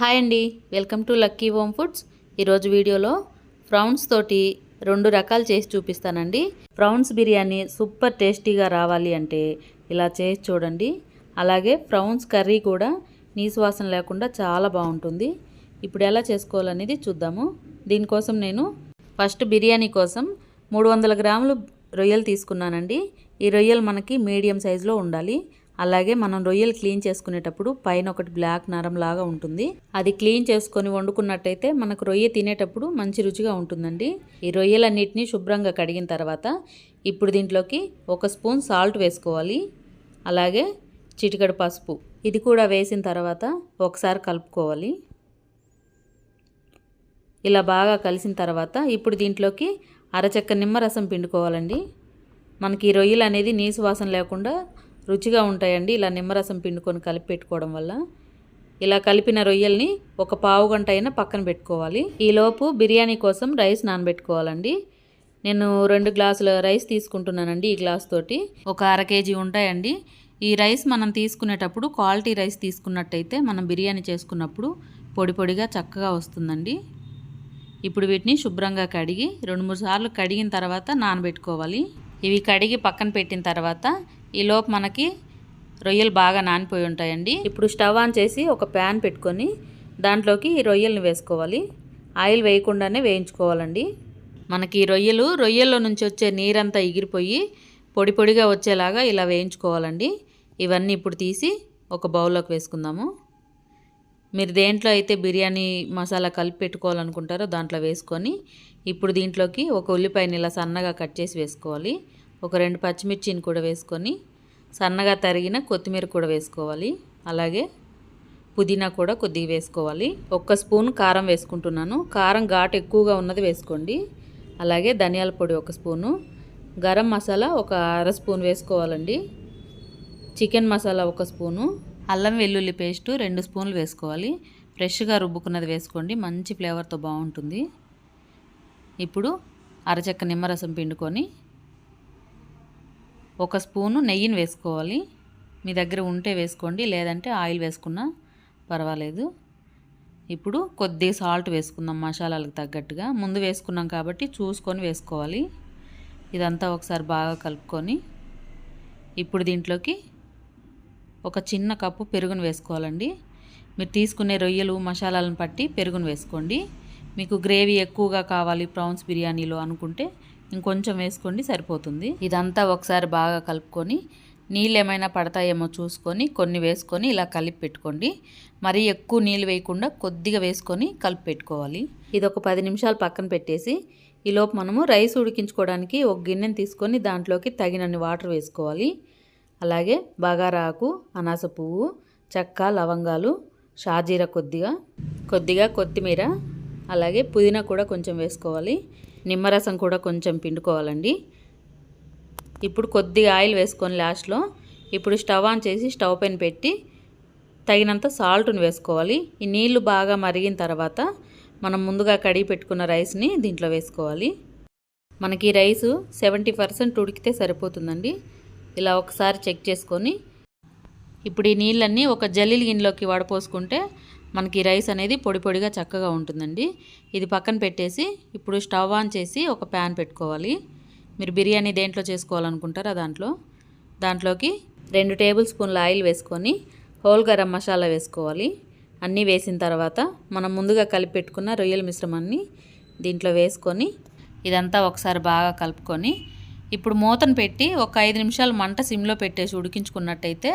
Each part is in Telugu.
హాయ్ అండి. Welcome to lucky home foods. ఈరోజు వీడియోలో ఫ్రౌన్స్ తోటి రెండు రకాలు చేసి చూపిస్తానండి. ఫ్రౌన్స్ బిర్యానీ సూపర్ టేస్టీగా రావాలి అంటే ఇలా చేసి చూడండి. అలాగే ఫ్రౌన్స్ కర్రీ కూడా నీసువాసన లేకుండా చాలా బాగుంటుంది. ఇప్పుడు ఎలా చేసుకోవాలనేది చూద్దాము. దీనికోసం నేను ఫస్ట్ బిర్యానీ కోసం మూడు వందల గ్రాములు రొయ్యలు తీసుకున్నానండి. ఈ రొయ్యలు మనకి మీడియం సైజులో ఉండాలి. అలాగే మనం రొయ్యలు క్లీన్ చేసుకునేటప్పుడు పైన ఒకటి బ్లాక్ నరం లాగా ఉంటుంది. అది క్లీన్ చేసుకొని వండుకున్నట్టయితే మనకు రొయ్య తినేటప్పుడు మంచి రుచిగా ఉంటుందండి. ఈ రొయ్యలన్నిటిని శుభ్రంగా కడిగిన తర్వాత ఇప్పుడు దీంట్లోకి ఒక స్పూన్ సాల్ట్ వేసుకోవాలి. అలాగే చిటికడు పసుపు. ఇది కూడా వేసిన తర్వాత ఒకసారి కలుపుకోవాలి. ఇలా బాగా కలిసిన తర్వాత ఇప్పుడు దీంట్లోకి అరచెక్క నిమ్మరసం పిండుకోవాలండి. మనకి ఈ రొయ్యలు అనేది నీసు వాసన లేకుండా రుచిగా ఉంటాయండి. ఇలా నిమ్మరసం పిండుకొని కలిపి పెట్టుకోవడం వల్ల. ఇలా కలిపిన రొయ్యల్ని ఒక పావు గంట అయినా పక్కన పెట్టుకోవాలి. ఈలోపు బిర్యానీ కోసం రైస్ నానబెట్టుకోవాలండి. నేను రెండు గ్లాసుల రైస్ తీసుకుంటున్నానండి ఈ గ్లాస్ తోటి. ఒక అర కేజీ ఉంటాయండి. ఈ రైస్ మనం తీసుకునేటప్పుడు క్వాలిటీ రైస్ తీసుకున్నట్టయితే మనం బిర్యానీ చేసుకున్నప్పుడు పొడి పొడిగా చక్కగా వస్తుందండి. ఇప్పుడు వీటిని శుభ్రంగా కడిగి రెండు మూడు సార్లు కడిగిన తర్వాత నానబెట్టుకోవాలి. ఇవి కడిగి పక్కన పెట్టిన తర్వాత ఈలోపు మనకి రొయ్యలు బాగా నానిపోయి ఉంటాయండి. ఇప్పుడు స్టవ్ ఆన్ చేసి ఒక ప్యాన్ పెట్టుకొని దాంట్లోకి ఈ రొయ్యల్ని వేసుకోవాలి. ఆయిల్ వేయకుండానే వేయించుకోవాలండి. మనకి ఈ రొయ్యలు రొయ్యల్లో నుంచి వచ్చే నీరంతా ఎగిరిపోయి పొడి పొడిగా వచ్చేలాగా ఇలా వేయించుకోవాలండి. ఇవన్నీ ఇప్పుడు తీసి ఒక బౌల్లోకి వేసుకుందాము. మీరు దేంట్లో అయితే బిర్యానీ మసాలా కలిపి పెట్టుకోవాలనుకుంటారో దాంట్లో వేసుకొని ఇప్పుడు దీంట్లోకి ఒక ఉల్లిపాయని ఇలా సన్నగా కట్ చేసి వేసుకోవాలి. ఒక రెండు పచ్చిమిర్చిని కూడా వేసుకొని సన్నగా తరిగిన కొత్తిమీర కూడా వేసుకోవాలి. అలాగే పుదీనా కూడా కొద్దిగా వేసుకోవాలి. ఒక్క స్పూన్ కారం వేసుకుంటున్నాను. కారం ఘాటు ఎక్కువగా ఉన్నది వేసుకోండి. అలాగే ధనియాల పొడి ఒక స్పూను. గరం మసాలా ఒక అర స్పూన్ వేసుకోవాలండి. చికెన్ మసాలా ఒక స్పూను. అల్లం వెల్లుల్లి పేస్టు రెండు స్పూన్లు వేసుకోవాలి. ఫ్రెష్గా రుబ్బుకున్నది వేసుకోండి. మంచి ఫ్లేవర్తో బాగుంటుంది. ఇప్పుడు అరచక్క నిమ్మరసం పిండుకొని ఒక స్పూను నెయ్యిని వేసుకోవాలి. మీ దగ్గర ఉంటే వేసుకోండి లేదంటే ఆయిల్ వేసుకున్నా పర్వాలేదు. ఇప్పుడు కొద్దిగా సాల్ట్ వేసుకుందాం మసాలాలకు తగ్గట్టుగా. ముందు వేసుకున్నాం కాబట్టి చూసుకొని వేసుకోవాలి. ఇదంతా ఒకసారి బాగా కలుపుకొని ఇప్పుడు దీంట్లోకి ఒక చిన్న కప్పు పెరుగును వేసుకోవాలండి. మీరు తీసుకునే రొయ్యలు మసాలాలను పట్టి పెరుగును వేసుకోండి. మీకు గ్రేవీ ఎక్కువగా కావాలి ప్రాన్స్ బిర్యానీలో అనుకుంటే ఇంకొంచెం వేసుకోండి సరిపోతుంది. ఇదంతా ఒకసారి బాగా కలుపుకొని నీళ్ళు ఏమైనా పడతాయేమో చూసుకొని కొన్ని వేసుకొని ఇలా కలిపి పెట్టుకోండి. మరీ ఎక్కువ నీళ్ళు వేయకుండా కొద్దిగా వేసుకొని కలిపి పెట్టుకోవాలి. ఇది ఒక పది నిమిషాలు పక్కన పెట్టేసి ఈలోపు మనము రైస్ ఉడికించుకోవడానికి ఒక గిన్నెని తీసుకొని దాంట్లోకి తగినన్ని వాటర్ వేసుకోవాలి. అలాగే బగారాకు అనాస పువ్వు చెక్క లవంగాలు షాజీర కొద్దిగా కొద్దిగా కొత్తిమీర అలాగే పుదీనా కూడా కొంచెం వేసుకోవాలి. నిమ్మరసం కూడా కొంచెం పిండుకోవాలండి. ఇప్పుడు కొద్దిగా ఆయిల్ వేసుకొని లాస్ట్లో ఇప్పుడు స్టవ్ ఆన్ చేసి స్టవ్ పైన పెట్టి తగినంత సాల్ట్ని వేసుకోవాలి. ఈ నీళ్ళు బాగా మరిగిన తర్వాత మనం ముందుగా కడిగి పెట్టుకున్న రైస్ని దీంట్లో వేసుకోవాలి. మనకి ఈ రైసు సెవెంటీ పర్సెంట్ ఉడికితే సరిపోతుందండి. ఇలా ఒకసారి చెక్ చేసుకొని ఇప్పుడు ఈ నీళ్ళన్నీ ఒక జల్లీల గిన్నెలోకి వడపోసుకుంటే మనకి రైస్ అనేది పొడి పొడిగా చక్కగా ఉంటుందండి. ఇది పక్కన పెట్టేసి ఇప్పుడు స్టవ్ ఆన్ చేసి ఒక ప్యాన్ పెట్టుకోవాలి. మీరు బిర్యానీ దేంట్లో చేసుకోవాలనుకుంటారో దాంట్లో. దాంట్లోకి రెండు టేబుల్ స్పూన్ల ఆయిల్ వేసుకొని హోల్ గరం మసాలా వేసుకోవాలి. అన్నీ వేసిన తర్వాత మనం ముందుగా కలిపి పెట్టుకున్న రొయ్యల మిశ్రమాన్ని దీంట్లో వేసుకొని ఇదంతా ఒకసారి బాగా కలుపుకొని ఇప్పుడు మూతను పెట్టి ఒక ఐదు నిమిషాలు మంట సిమ్లో పెట్టేసి ఉడికించుకున్నట్టయితే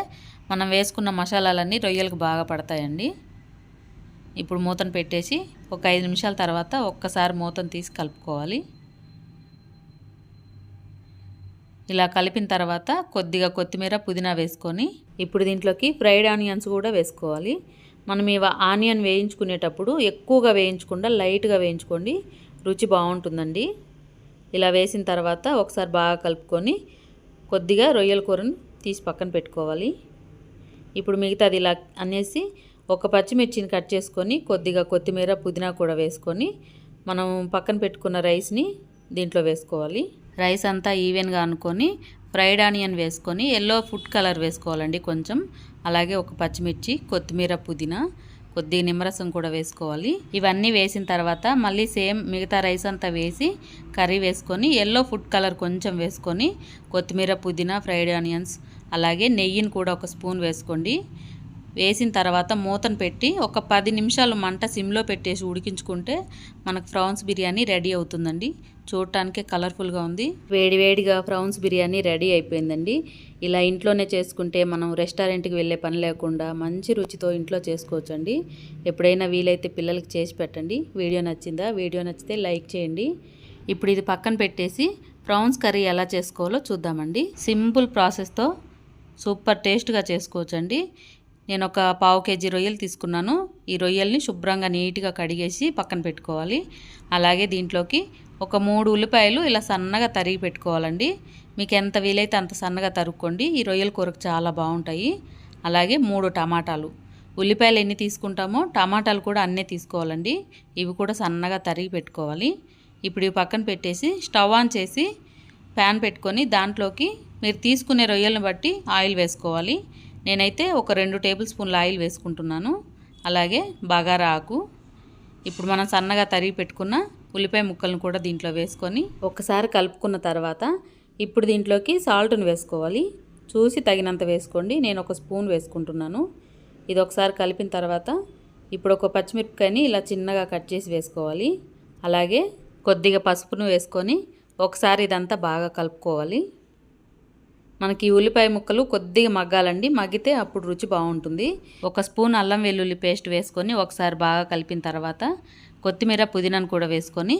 మనం వేసుకున్న మసాలాలన్నీ రొయ్యలకు బాగా పడతాయండి. ఇప్పుడు మూతను పెట్టేసి ఒక ఐదు నిమిషాల తర్వాత ఒక్కసారి మూతను తీసి కలుపుకోవాలి. ఇలా కలిపిన తర్వాత కొద్దిగా కొత్తిమీర పుదీనా వేసుకొని ఇప్పుడు దీంట్లోకి ఫ్రైడ్ ఆనియన్స్ కూడా వేసుకోవాలి. మనం ఇవ ఆనియన్ వేయించుకునేటప్పుడు ఎక్కువగా వేయించకుండా లైట్గా వేయించుకోండి. రుచి బాగుంటుందండి. ఇలా వేసిన తర్వాత ఒకసారి బాగా కలుపుకొని కొద్దిగా రొయ్యల కూరను తీసి పక్కన పెట్టుకోవాలి. ఇప్పుడు మిగతాది ఇలా అనేసి ఒక పచ్చిమిర్చిని కట్ చేసుకొని కొద్దిగా కొత్తిమీర పుదీనా కూడా వేసుకొని మనం పక్కన పెట్టుకున్న రైస్ని దీంట్లో వేసుకోవాలి. రైస్ అంతా ఈవెన్గా అనుకొని ఫ్రైడ్ ఆనియన్ వేసుకొని ఎల్లో ఫుడ్ కలర్ వేసుకోవాలండి కొంచెం. అలాగే ఒక పచ్చిమిర్చి కొత్తిమీర పుదీనా కొద్ది నిమ్మరసం కూడా వేసుకోవాలి. ఇవన్నీ వేసిన తర్వాత మళ్ళీ సేమ్ మిగతా రైస్ అంతా వేసి కర్రీ వేసుకొని ఎల్లో ఫుడ్ కలర్ కొంచెం వేసుకొని కొత్తిమీర పుదీనా ఫ్రైడ్ ఆనియన్స్ అలాగే నెయ్యిని కూడా ఒక స్పూన్ వేసుకోండి. వేసిన తర్వాత మూతను పెట్టి ఒక పది నిమిషాలు మంట సిమ్లో పెట్టేసి ఉడికించుకుంటే మనకు ఫ్రాన్స్ బిర్యానీ రెడీ అవుతుందండి. చూడటానికి కలర్ఫుల్గా ఉంది. వేడివేడిగా ఫ్రాన్స్ బిర్యానీ రెడీ అయిపోయిందండి. ఇలా ఇంట్లోనే చేసుకుంటే మనం రెస్టారెంట్కి వెళ్ళే పని లేకుండా మంచి రుచితో ఇంట్లో చేసుకోవచ్చండి. ఎప్పుడైనా వీలైతే పిల్లలకి చేసి పెట్టండి. వీడియో నచ్చిందా? వీడియో నచ్చితే లైక్ చేయండి. ఇప్పుడు ఇది పక్కన పెట్టేసి ప్రాన్స్ కర్రీ ఎలా చేసుకోవాలో చూద్దామండి. సింపుల్ ప్రాసెస్తో సూపర్ టేస్ట్గా చేసుకోవచ్చండి. నేను ఒక పావు కేజీ రొయ్యలు తీసుకున్నాను. ఈ రొయ్యల్ని శుభ్రంగా నీట్గా కడిగేసి పక్కన పెట్టుకోవాలి. అలాగే దీంట్లోకి ఒక మూడు ఉల్లిపాయలు ఇలా సన్నగా తరిగి పెట్టుకోవాలండి. మీకు ఎంత వీలైతే అంత సన్నగా తరుక్కోండి. ఈ రొయ్యల కూరకు చాలా బాగుంటాయి. అలాగే మూడు టమాటాలు. ఉల్లిపాయలు ఎన్ని తీసుకుంటామో టమాటాలు కూడా అన్నీ తీసుకోవాలండి. ఇవి కూడా సన్నగా తరిగి పెట్టుకోవాలి. ఇప్పుడు ఇవి పక్కన పెట్టేసి స్టవ్ ఆన్ చేసి ప్యాన్ పెట్టుకొని దాంట్లోకి మీరు తీసుకునే రొయ్యలను బట్టి ఆయిల్ వేసుకోవాలి. నేనైతే ఒక రెండు టేబుల్ స్పూన్ల ఆయిల్ వేసుకుంటున్నాను. అలాగే బగారా ఆకు. ఇప్పుడు మనం సన్నగా తరిగి పెట్టుకున్న ఉల్లిపాయ ముక్కలను కూడా దీంట్లో వేసుకొని ఒకసారి కలుపుకున్న తర్వాత ఇప్పుడు దీంట్లోకి సాల్ట్ను వేసుకోవాలి. చూసి తగినంత వేసుకోండి. నేను ఒక స్పూన్ వేసుకుంటున్నాను. ఇది ఒకసారి కలిపిన తర్వాత ఇప్పుడు ఒక పచ్చిమిరపకాయని ఇలా చిన్నగా కట్ చేసి వేసుకోవాలి. అలాగే కొద్దిగా పసుపును వేసుకొని ఒకసారి ఇదంతా బాగా కలుపుకోవాలి. మనకి ఉల్లిపాయ ముక్కలు కొద్దిగా మగ్గాలండి. మగ్గితే అప్పుడు రుచి బాగుంటుంది. ఒక స్పూన్ అల్లం వెల్లుల్లి పేస్ట్ వేసుకొని ఒకసారి బాగా కలిపిన తర్వాత కొత్తిమీర పుదీనాను కూడా వేసుకొని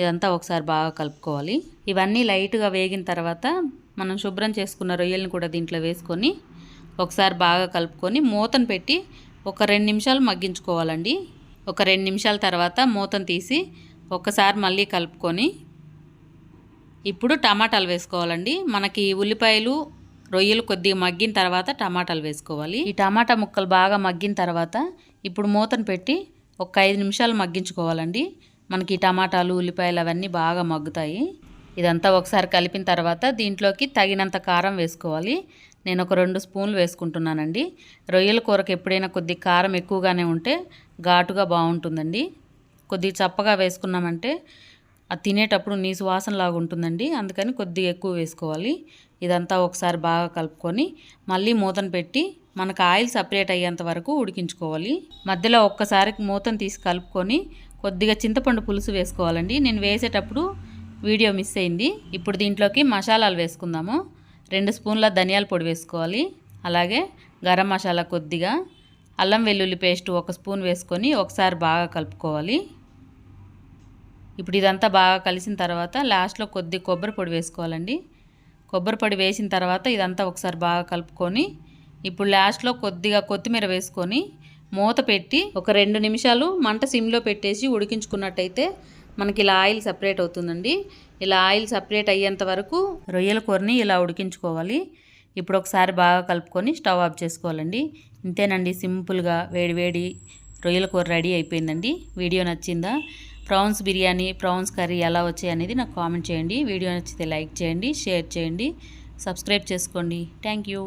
ఇదంతా ఒకసారి బాగా కలుపుకోవాలి. ఇవన్నీ లైట్గా వేగిన తర్వాత మనం శుభ్రం చేసుకున్న రొయ్యలను కూడా దీంట్లో వేసుకొని ఒకసారి బాగా కలుపుకొని మూతను పెట్టి ఒక రెండు నిమిషాలు మగ్గించుకోవాలండి. ఒక రెండు నిమిషాల తర్వాత మూతను తీసి ఒకసారి మళ్ళీ కలుపుకొని ఇప్పుడు టమాటాలు వేసుకోవాలండి. మనకి ఉల్లిపాయలు రొయ్యలు కొద్దిగా మగ్గిన తర్వాత టమాటాలు వేసుకోవాలి. ఈ టమాటా ముక్కలు బాగా మగ్గిన తర్వాత ఇప్పుడు మూతను పెట్టి ఒక ఐదు నిమిషాలు మగ్గించుకోవాలండి. మనకి టమాటాలు ఉల్లిపాయలు అవన్నీ బాగా మగ్గుతాయి. ఇదంతా ఒకసారి కలిపిన తర్వాత దీంట్లోకి తగినంత కారం వేసుకోవాలి. నేను ఒక రెండు స్పూన్లు వేసుకుంటున్నానండి. రొయ్యల కూరకు ఎప్పుడైనా కొద్ది కారం ఎక్కువగానే ఉంటే ఘాటుగా బాగుంటుందండి. కొద్దిగా చప్పగా వేసుకున్నామంటే అది తినేటప్పుడు నీసు వాసనలాగా ఉంటుందండి. అందుకని కొద్దిగా ఎక్కువ వేసుకోవాలి. ఇదంతా ఒకసారి బాగా కలుపుకొని మళ్ళీ మూతను పెట్టి మనకు ఆయిల్ సపరేట్ అయ్యేంత వరకు ఉడికించుకోవాలి. మధ్యలో ఒక్కసారి మూతను తీసి కలుపుకొని కొద్దిగా చింతపండు పులుసు వేసుకోవాలండి. నేను వేసేటప్పుడు వీడియో మిస్ అయింది. ఇప్పుడు దీంట్లోకి మసాలాలు వేసుకుందాము. రెండు స్పూన్ల ధనియాల పొడి వేసుకోవాలి. అలాగే గరం మసాలా కొద్దిగా అల్లం వెల్లుల్లి పేస్ట్ ఒక స్పూన్ వేసుకొని ఒకసారి బాగా కలుపుకోవాలి. ఇప్పుడు ఇదంతా బాగా కలిసిన తర్వాత లాస్ట్లో కొద్ది కొబ్బరి పొడి వేసుకోవాలండి. కొబ్బరి పొడి వేసిన తర్వాత ఇదంతా ఒకసారి బాగా కలుపుకొని ఇప్పుడు లాస్ట్లో కొద్దిగా కొత్తిమీర వేసుకొని మూత పెట్టి ఒక రెండు నిమిషాలు మంట సిమ్లో పెట్టేసి ఉడికించుకున్నట్టయితే మనకి ఇలా ఆయిల్ సపరేట్ అవుతుందండి. ఇలా ఆయిల్ సపరేట్ అయ్యేంత వరకు రొయ్యల కూరని ఇలా ఉడికించుకోవాలి. ఇప్పుడు ఒకసారి బాగా కలుపుకొని స్టవ్ ఆఫ్ చేసుకోవాలండి. ఇంతేనండి సింపుల్గా వేడి వేడి రొయ్యల కూర రెడీ అయిపోయిందండి. వీడియో నచ్చిందా? ప్రాన్స్ బిర్యానీ ప్రాన్స్ కర్రీ ఎలా వచ్చాయి అనేది నాకు కామెంట్ చేయండి. వీడియో నచ్చితే లైక్ చేయండి షేర్ చేయండి సబ్స్క్రైబ్ చేసుకోండి. Thank you.